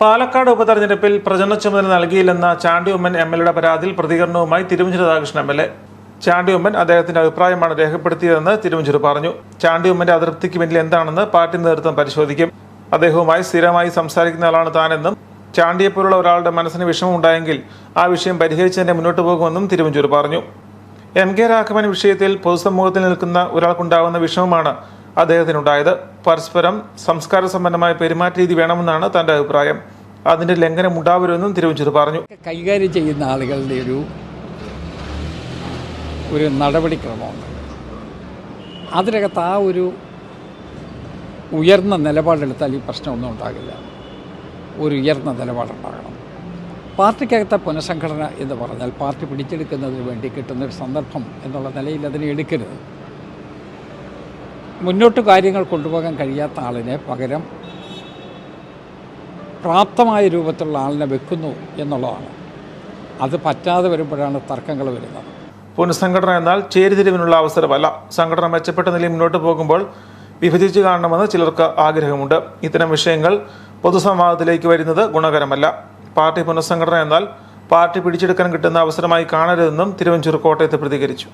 പാലക്കാട് ഉപതെരഞ്ഞെടുപ്പിൽ പ്രചരണ ചുമതല നൽകിയില്ലെന്ന ചാണ്ടി ഉമ്മൻ എം എൽ എയുടെ പരാതിയിൽ പ്രതികരണവുമായി Thiruvanchoor Radhakrishnan M L A. Chandy Oommen അദ്ദേഹത്തിന്റെ അഭിപ്രായമാണ് രേഖപ്പെടുത്തിയതെന്ന് തിരുവഞ്ചൂർ പറഞ്ഞു. ചാണ്ടി ഉമ്മന്റെ അതൃപ്തിക്ക് പിന്നിൽ എന്താണെന്ന് പാർട്ടി നേതൃത്വം പരിശോധിക്കും. അദ്ദേഹവുമായി സ്ഥിരമായി സംസാരിക്കുന്ന ആളാണ് താനെന്നും ചാണ്ടിയെപ്പോലുള്ള ഒരാളുടെ മനസ്സിന് വിഷമം ഉണ്ടായെങ്കിൽ ആ വിഷയം പരിഹരിച്ചതിനെ മുന്നോട്ട് പോകുമെന്നും തിരുവഞ്ചൂർ പറഞ്ഞു. എം കെ രാഘവൻ വിഷയത്തിൽ പൊതുസമൂഹത്തിൽ നിൽക്കുന്ന ഒരാൾക്കുണ്ടാകുന്ന വിഷമമാണ് അദ്ദേഹത്തിനുണ്ടായത്. പരസ്പരം സംസ്കാര സമ്പന്നമായ പെരുമാറ്റ രീതി വേണമെന്നാണ് തന്റെ അഭിപ്രായം. അതിന്റെ ലംഘനം ഉണ്ടാവരുമെന്നും തിരുവഞ്ചൂർ പറഞ്ഞു. കൈകാര്യം ചെയ്യുന്ന ആളുകളുടെ ഒരു ഒരു നടപടിക്രമമാണ് അതിനകത്ത് ആ ഒരു ഉയർന്ന നിലപാടെടുത്താൽ ഈ പ്രശ്നമൊന്നും ഉണ്ടാകില്ല. ഒരു ഉയർന്ന നിലപാടുണ്ടാകണം. പാർട്ടിക്കകത്തെ പുനഃസംഘടന എന്ന് പറഞ്ഞാൽ പാർട്ടി പിടിച്ചെടുക്കുന്നതിന് വേണ്ടി കിട്ടുന്ന ഒരു സന്ദർഭം എന്നുള്ള നിലയിൽ അതിനെ എടുക്കരുത്. മുന്നോട്ട് കാര്യങ്ങൾ കൊണ്ടുപോകാൻ കഴിയാത്ത ആളിനെ പകരം പ്രാപ്തമായ രൂപത്തിലുള്ള ആളിനെ വെക്കുന്നു എന്നുള്ളതാണ്. അത് പറ്റാതെ വരുമ്പോഴാണ് തർക്കങ്ങൾ വരുന്നത്. പുനഃസംഘടന എന്നാൽ ചേരിതിരിവിനുള്ള അവസരമല്ല. സംഘടന മെച്ചപ്പെട്ട നിലയിൽ മുന്നോട്ട് പോകുമ്പോൾ വിഭജിച്ച് കാണണമെന്ന് ചിലർക്ക് ആഗ്രഹമുണ്ട്. ഇത്തരം വിഷയങ്ങൾ പൊതുസംവാദത്തിലേക്ക് വരുന്നത് ഗുണകരമല്ല. പാർട്ടി പുനഃസംഘടന എന്നാൽ പാർട്ടി പിടിച്ചെടുക്കാൻ കിട്ടുന്ന അവസരമായി കാണരുതെന്നും തിരുവഞ്ചൂർ കോട്ടയത്ത് പ്രതികരിച്ചു.